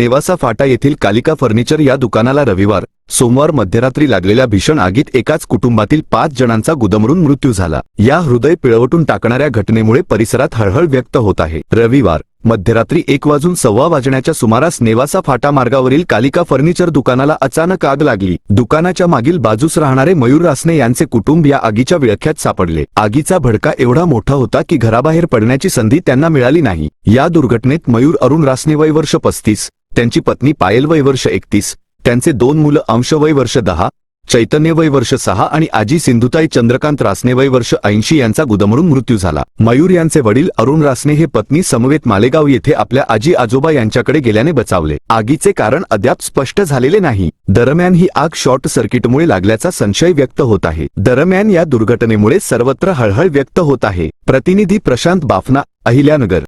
नेवासा फाटा येथील कालिका फर्निचर या दुकानाला रविवार सोमवार मध्यरात्री लागलेल्या भीषण आगीत एकाच कुटुंबातील पाच जणांचा गुदमरून मृत्यू झाला. या हृदय पिळवटून टाकणाऱ्या घटनेमुळे परिसरात हळहळ व्यक्त होत आहे. रविवार मध्यरात्री एक वाजून सव्वा वाजण्याच्या सुमारास नेवासा फाटा मार्गावरील कालिका फर्निचर दुकानाला अचानक आग लागली. दुकानाच्या मागील बाजूस राहणारे मयूर रासने यांचे कुटुंब या आगीच्या विळख्यात सापडले. आगीचा भडका एवढा मोठा होता की घराबाहेर पडण्याची संधी त्यांना मिळाली नाही. या दुर्घटनेत मयूर अरुण रासने वय वर्ष पस्तीस त्यांची पत्नी पायल वय वर्ष एकतीस त्यांचे दोन मुलं अंश वय वर्ष दहा चैतन्य वय वर्ष सहा आणि आजी सिंधुताई चंद्रकांत रासने वय वर्ष ऐंशी यांचा गुदमरून मृत्यू झाला. मयूर यांचे वडील अरुण रासने हे पत्नी समवेत मालेगाव येथे आपल्या आजी आजोबा यांच्याकडे गेल्याने बचावले. आगीचे कारण अद्याप स्पष्ट झालेले नाही. दरम्यान ही आग शॉर्ट सर्किटमुळे लागल्याचा संशय व्यक्त होत आहे. दरम्यान या दुर्घटनेमुळे सर्वत्र हळहळ व्यक्त होत आहे. प्रतिनिधी प्रशांत बाफना अहिल्यानगर.